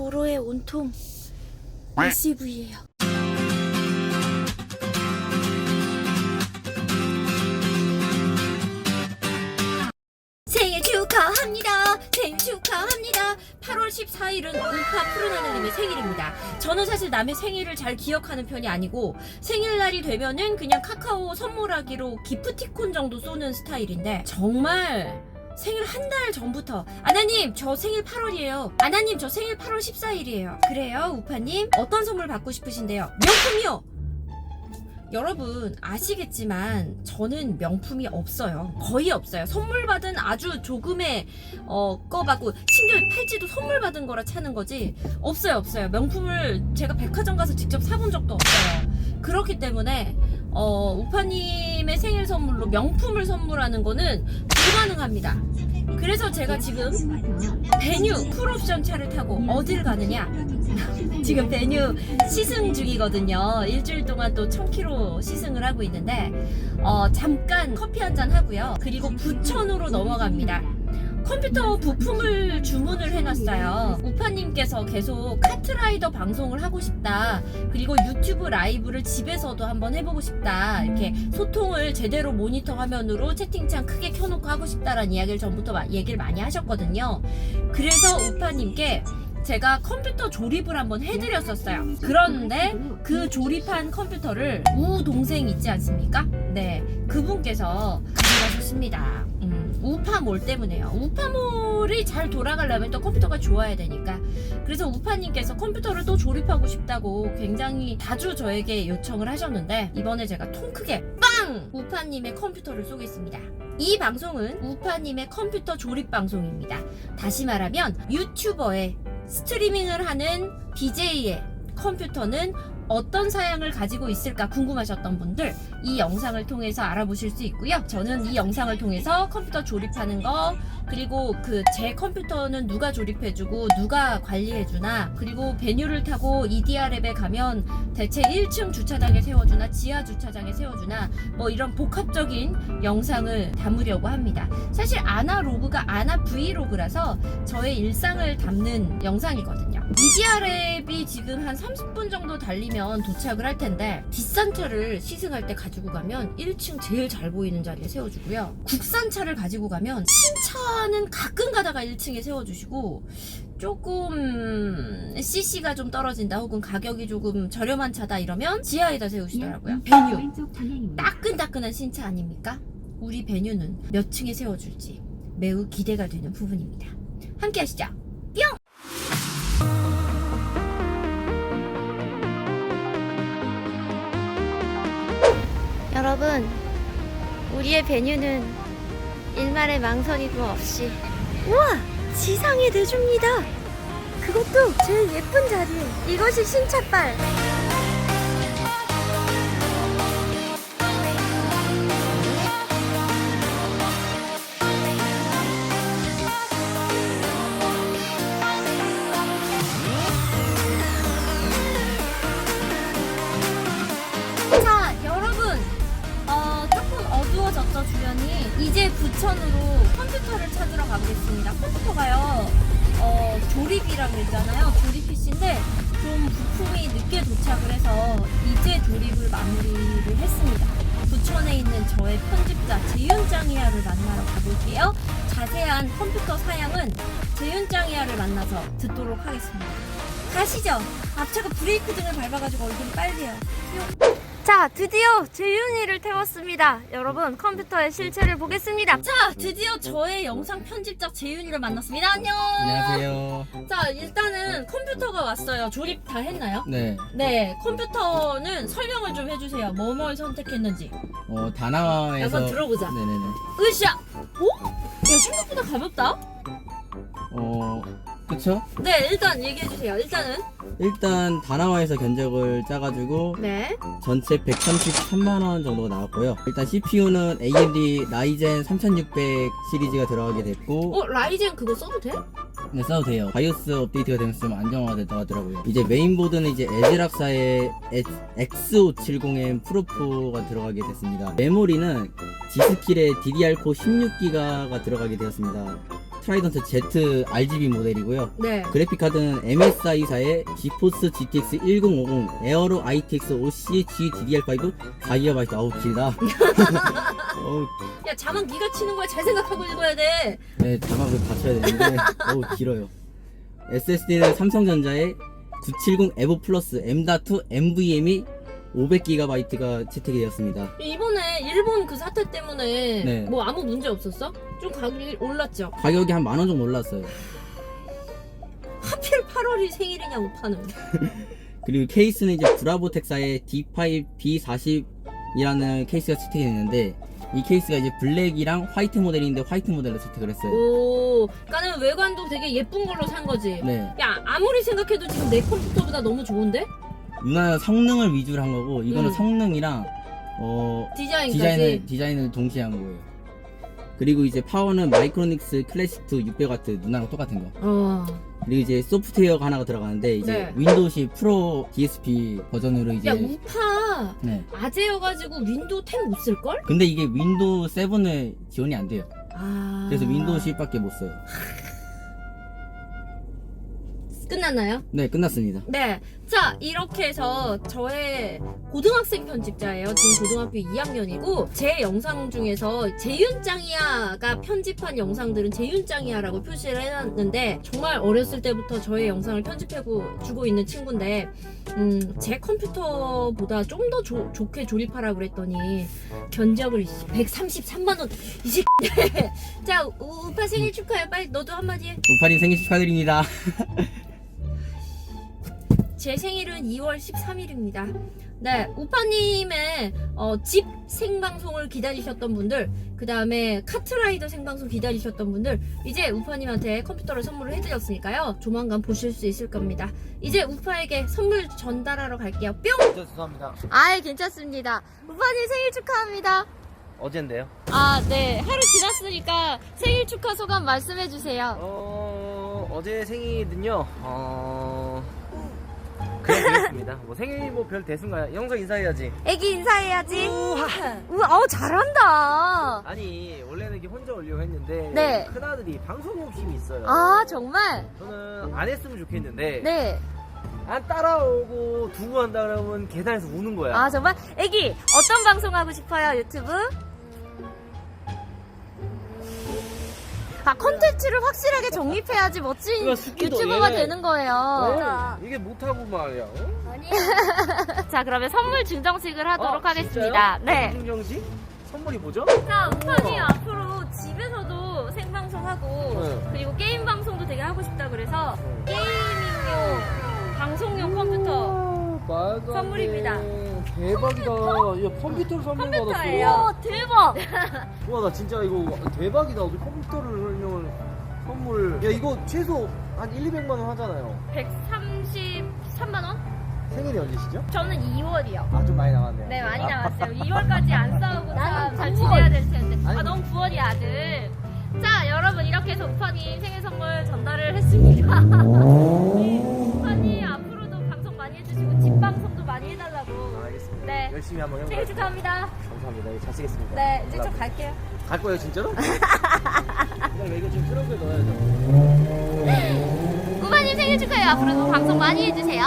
도로의 온통 SUV예요. 생일 축하합니다. 생일 축하합니다. 8월 14일은 우파 푸른하늘님의 생일입니다. 저는 사실 남의 생일을 잘 기억하는 편이 아니고 생일날이 되면은 그냥 카카오 선물하기로 기프티콘 정도 쏘는 스타일인데 정말 생일 한 달 전부터 아나님 저 생일 8월이에요. 아나님 저 생일 8월 14일이에요. 그래요 우파님 어떤 선물 받고 싶으신데요? 명품이요. 여러분 아시겠지만 저는 명품이 없어요. 거의 없어요. 선물 받은 아주 조금의 어, 거 받고 심지어 팔찌도 선물 받은 거라 차는 거지 없어요 없어요. 명품을 제가 백화점 가서 직접 사본 적도 없어요. 그렇기 때문에 어, 우파님의 생일 선물로 명품을 선물하는 거는 불가능합니다. 그래서 제가 지금 베뉴 풀옵션 차를 타고 어딜 가느냐? 지금 베뉴 시승 중이거든요. 일주일 동안 또 1000km 시승을 하고 있는데 어, 잠깐 커피 한 잔 하고요. 그리고 부천으로 넘어갑니다. 컴퓨터 부품을 주문을 해놨어요. 우파님께서 계속 카트라이더 방송을 하고 싶다. 그리고 유튜브 라이브를 집에서도 한번 해보고 싶다. 이렇게 소통을 제대로 모니터 화면으로 채팅창 크게 켜놓고 하고 싶다라는 이야기를 전부터 마- 얘기를 많이 하셨거든요. 그래서 우파님께 제가 컴퓨터 조립을 한번 해드렸었어요. 그런데 그 조립한 컴퓨터를 우 동생 있지 않습니까? 네, 그분께서 가져가셨습니다. 음, 우파몰 때문에요. 우파몰이 잘 돌아가려면 또 컴퓨터가 좋아야 되니까. 그래서 우파님께서 컴퓨터를 또 조립하고 싶다고 굉장히 자주 저에게 요청을 하셨는데 이번에 제가 통 크게 빵! 우파님의 컴퓨터를 쏘겠습니다. 이 방송은 우파님의 컴퓨터 조립 방송입니다. 다시 말하면 유튜버의 스트리밍을 하는 BJ의 컴퓨터는 어떤 사양을 가지고 있을까 궁금하셨던 분들 이 영상을 통해서 알아보실 수 있고요. 저는 이 영상을 통해서 컴퓨터 조립하는 거 그리고 그 제 컴퓨터는 누가 조립해주고 누가 관리해주나 그리고 베뉴를 타고 EDR앱에 가면 대체 1층 주차장에 세워주나 지하 주차장에 세워주나 뭐 이런 복합적인 영상을 담으려고 합니다. 사실 아나로그가 아나 브이로그라서 저의 일상을 담는 영상이거든요. EDR앱이 지금 한 30분 정도 달리면 도착을 할 텐데 비싼 차를 시승할 때 가지고 가면 1층 제일 잘 보이는 자리에 세워주고요. 국산 차를 가지고 가면 신차 는 가끔 가다가 1층에 세워주시고 조금 CC가 좀 떨어진다 혹은 가격이 조금 저렴한 차다 이러면 지하에다 세우시더라고요. 베뉴 방향입니다. 따끈따끈한 신차 아닙니까? 우리 베뉴는 몇 층에 세워줄지 매우 기대가 되는 부분입니다. 함께 하시죠. 뿅! 여러분, 우리의 베뉴는 일말의 망설임도 없이 우와! 지상에 내줍니다. 그것도 제일 예쁜 자리에 이것이 신차빨. 이. 이제 부천으로 컴퓨터를 찾으러 가보겠습니다. 컴퓨터가요, 어, 조립이라고 했잖아요. 조립 PC인데, 좀 부품이 늦게 도착을 해서, 이제 조립을 마무리를 했습니다. 부천에 있는 저의 편집자 재윤짱이야를 만나러 가볼게요. 자세한 컴퓨터 사양은 재윤짱이야를 만나서 듣도록 하겠습니다. 가시죠. 앞차가 브레이크 등을 밟아가지고 얼굴이 빨개요. 자, 드디어 재윤이를 태웠습니다. 여러분, 컴퓨터의 실체를 보겠습니다. 자, 드디어 저의 영상 편집자 재윤이를 만났습니다. 안녕. 안녕하세요. 자, 일단은 컴퓨터가 왔어요. 조립 다 했나요? 네, 네, 컴퓨터는 설명을 좀 해주세요. 뭐뭘 선택했는지. 어, 다나와에서. 한번 들어보자. 네네네. 으쌰! 오? 야, 생각보다 가볍다? 어, 그쵸? 네, 일단 얘기해주세요. 일단은. 일단 다나와에서 견적을 짜가지고 네. 전체 133만 원 정도가 나왔고요. 일단 CPU는 AMD 라이젠 3600 시리즈가 들어가게 됐고, 어, 라이젠 그거 써도 돼? 네, 써도 돼요. 바이오스 업데이트가 되면서 좀 안정화가 됐다고 하더라고요. 이제 메인보드는 이제 에즈락사의 X570M 프로4가 들어가게 됐습니다. 메모리는 G스킬의 DDR4 16기가가 들어가게 되었습니다. 트라이던트 Z RGB 모델이고요. 네. 그래픽 카드는 MSI사의 지포스 GTX 1050 에어로 ITX OC GDDR5 4GB 아우 길다. 어우, 야 자막 네가 치는 거야. 잘 생각하고 읽어야 돼. 네 자막을 받쳐야 되는데 어우 길어요. SSD는 삼성전자의 970 에보 플러스 M.2 NVMe 500GB가 채택이 되었습니다. 이번에 일본 그 사태 때문에 네. 뭐 아무 문제 없었어? 좀 가격이 올랐죠. 가격이 한 만 원 정도 올랐어요. 하필 8월이 생일이냐 우파는. 그리고 케이스는 이제 브라보텍사의 D5 B40이라는 케이스가 채택이 됐는데 이 케이스가 이제 블랙이랑 화이트 모델인데 화이트 모델로 채택을 했어요. 오, 그러니까는 외관도 되게 예쁜 걸로 산 거지. 네. 야 아무리 생각해도 지금 내 컴퓨터보다 너무 좋은데? 누나는 성능을 위주로 한 거고 이거는 음. 성능이랑 어 디자인까지. 디자인을 디자인을 동시에 한 거예요. 그리고 이제 파워는 마이크로닉스 클래식 2 600W 누나랑 똑같은 거. 어. 그리고 이제 소프트웨어가 하나가 들어가는데 이제 네. 윈도우시 프로 DSP 버전으로 이제 야 우파 네. 아재여가지고 윈도우 10 못 쓸걸? 근데 이게 윈도우 7을 지원이 안 돼요. 아. 그래서 윈도우 10밖에 못 써요. 끝났나요? 네, 끝났습니다. 네. 자, 이렇게 해서 저의 고등학생 편집자예요. 지금 고등학교 2학년이고, 제 영상 중에서 재윤짱이야가 편집한 영상들은 재윤짱이야라고 표시를 해놨는데, 정말 어렸을 때부터 저의 영상을 편집하고 주고 있는 친구인데, 음, 제 컴퓨터보다 좀 더 좋게 조립하라고 그랬더니, 견적을 133만원, 이제 자, 우- 우파 생일 축하해. 빨리 너도 한마디 해. 우파님 생일 축하드립니다. 제 생일은 2월 13일입니다. 네, 우파님의 어, 집 생방송을 기다리셨던 분들, 그 다음에 카트라이더 생방송 기다리셨던 분들, 이제 우파님한테 컴퓨터를 선물을 해드렸으니까요. 조만간 보실 수 있을 겁니다. 이제 우파에게 선물 전달하러 갈게요. 뿅! 저 죄송합니다. 아이, 괜찮습니다. 우파님 생일 축하합니다. 어젠데요? 아, 네. 하루 지났으니까 생일 축하 소감 말씀해주세요. 어 어제 생일은요. 어 그냥 그랬습니다. 뭐 생일 뭐 별 대수인가요? 영석 인사해야지. 애기 인사해야지. 우와, 아우, 잘한다. 아니 원래는 이게 혼자 올려고 했는데 네. 큰 아들이 방송 욕심이 있어요. 아, 정말? 저는 안 했으면 좋겠는데 네. 안 따라오고 두고 한다 그러면 계단에서 우는 거야. 아 정말? 애기 어떤 방송 하고 싶어요 유튜브? 아 컨텐츠를 확실하게 정립해야지 멋진 스키도 유튜버가 얘- 되는 거예요 어, 이게 못하고 말이야. 어? 자 그러면 선물 증정식을 하도록 아, 하겠습니다? 네. 김정식 선물이 뭐죠? 자 우판이 앞으로 집에서도 생방송하고 네. 그리고 게임 방송도 되게 하고 싶다 그래서 게이밍용 방송용 컴퓨터 선물입니다. 돼. 대박이다. 야 컴퓨터를 선물 컴퓨터예요 대박 와 나 진짜 이거 대박이다. 어디 컴퓨터를 설명을 선물. 야 이거 최소 한 1, 200만 원 하잖아요. 133만 원? 생일이 언제시죠? 저는 2월이요 아 좀 많이 남았네요. 네 많이 아, 남았어요 2월까지 안 싸우고 참잘 지내야 될 텐데 아 아니. 너무 9월이야 아들 자 여러분 이렇게 해서 우파님 생일 선물 전달을 했습니다 네. 열심히 한번. 생일 축하합니다 감사합니다. 예, 잘 쓰겠습니다. 네 이제 좀 갈게요 갈 거예요 진짜로? 나 이거 지금 트렁크에 넣어야죠. 우파님 생일 축하해요 앞으로도 방송 많이 해주세요